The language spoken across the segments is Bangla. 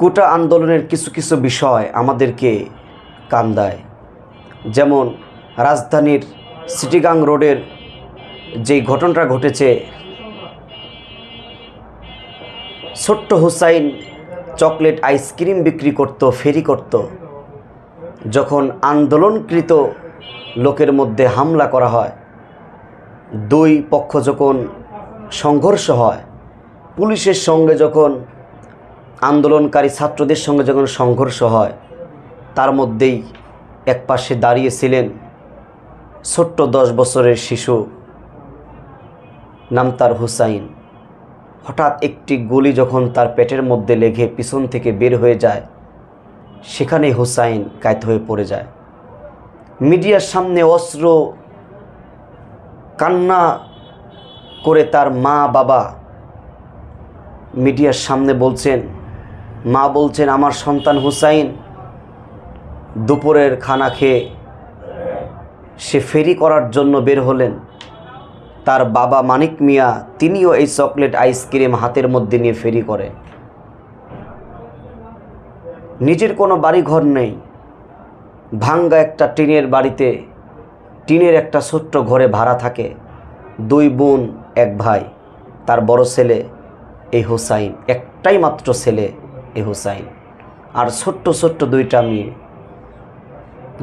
কোটা আন্দোলনের কিছু কিছু বিষয় আমাদেরকে কান্দায় যেমন রাজধানীর সিটিগাং রোডের যেই ঘটনাটা ঘটেছে, ছোট্ট হুসাইন চকলেট আইসক্রিম বিক্রি করত, ফেরি করত। যখন আন্দোলনকৃত লোকের মধ্যে হামলা করা হয়, দুই পক্ষ যখন সংঘর্ষ হয়, পুলিশের সঙ্গে যখন আন্দোলনকারী ছাত্রদের সঙ্গে যখন সংঘর্ষ হয়, তার মধ্যেই এক পাশে দাঁড়িয়েছিলেন ছোট্ট দশ বছরের শিশু, নাম তার হুসাইন। হঠাৎ একটি গুলি যখন তার পেটের মধ্যে লেগে পিছন থেকে বের হয়ে যায়, সেখানেই হুসাইন কায়ত হয়ে পড়ে যায়। মিডিয়ার সামনে অস্ত্র কান্না করে তার মা বাবা মিডিয়ার সামনে বলছেন মা বলছেন, আমার সন্তান হুসাইন দুপুরের খানা খেয়ে সে ফেরি করার জন্য বের হলেন। তার বাবা মানিক মিয়া, তিনিও এই চকলেট আইসক্রিম হাতের মধ্যে নিয়ে ফেরি করে। নিজের কোনো বাড়িঘর নেই। ভাঙ্গা একটা টিনের বাড়িতে, টিনের একটা ছোট্ট ঘরে ভাড়া থাকে। দুই বোন, এক ভাই, তার বড় ছেলে, এই হুসাইন, একটাই মাত্র ছেলে। এই হুসাইন। আর ছোট্ট ছোট্ট দুইটা মেয়ে।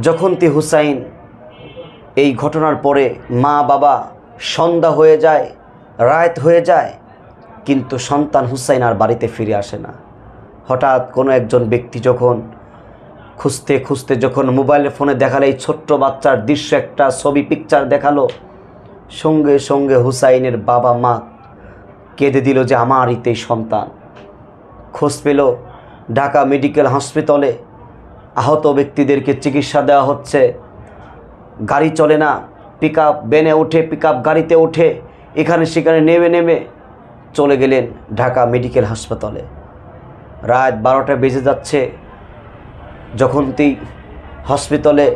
যখন তি হুসাইন এই ঘটনার পরে মা বাবা সন্ধ্যা হয়ে যায়, রাত হয়ে যায়, কিন্তু সন্তান হুসাইন আর বাড়িতে ফিরে আসে না। হঠাৎ কোনো একজন ব্যক্তি যখন খুঁজতে খুঁজতে যখন মোবাইল ফোনে দেখালে, এই ছোট্ট বাচ্চার দৃশ্য একটা ছবি পিকচার দেখাল, সঙ্গে সঙ্গে হুসাইনের বাবা মা কেঁদে দিল যে, আমার ইতেই সন্তান। খোঁজ পেল ঢাকা মেডিকেল হসপিটালে আহত ব্যক্তিদেরকে চিকিৎসা দেওয়া হচ্ছে। গাড়ি চলে না পিক আপ বেনে উঠে পিক আপ গাড়িতে উঠে, এখানে সেখানে নেমে নেমে চলে গেলেন ঢাকা মেডিকেল হাসপাতালে। রাত বারোটা বেজে যাচ্ছে, যখন তুই হসপিটালে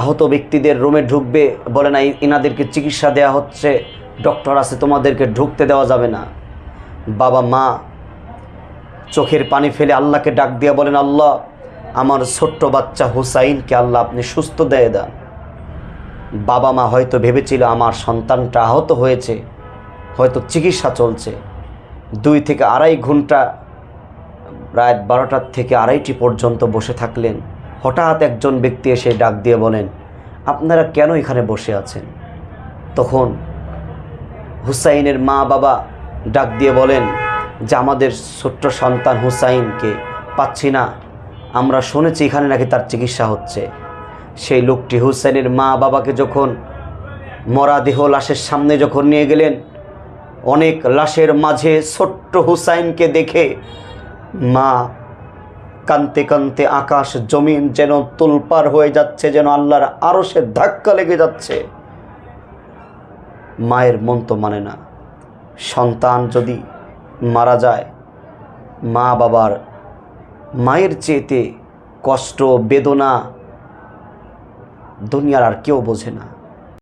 আহত ব্যক্তিদের রুমে ঢুকবে বলে না ইনাদেরকে চিকিৎসা দেওয়া হচ্ছে, ডক্টর আছে তোমাদেরকে ঢুকতে দেওয়া যাবে না। বাবা মা চোখের পানি ফেলে আল্লাহকে ডাক দিয়ে বলেন, আল্লাহ, আমার ছোট্ট বাচ্চা হুসাইনকে আল্লাহ আপনি সুস্থ দেয় দেন। বাবা মা হয়তো ভেবেছিল, আমার সন্তানটা আহত হয়েছে, হয়তো চিকিৎসা চলছে। দুই থেকে আড়াই ঘণ্টা, রাত বারোটার থেকে আড়াইটি পর্যন্ত বসে থাকলেন। হঠাৎ একজন ব্যক্তি এসে ডাক দিয়ে বলেন, আপনারা কেন এখানে বসে আছেন? তখন হুসাইনের মা বাবা ডাক দিয়ে বলেন যে আমাদের ছোট্ট সন্তান হুসাইনকে পাচ্ছি না। আমরা শুনেছি এখানে নাকি তার চিকিৎসা হচ্ছে। সেই লোকটি হুসাইনের মা বাবাকে যখন মরা দেহ লাশের সামনে যখন নিয়ে গেলেন, অনেক লাশের মাঝে ছোট্ট হুসাইনকে দেখে মা কানতে কানতে আকাশ, জমিন যেন তুলপার হয়ে যাচ্ছে, যেন আল্লাহর আরও সে ধাক্কা লেগে যাচ্ছে। মায়ের মন তো মানে না। সন্তান যদি মারা যায়। মা বাবার মায়ের চেয়েতে কষ্ট বেদনা দুনিয়ার আর কেউ বোঝে না।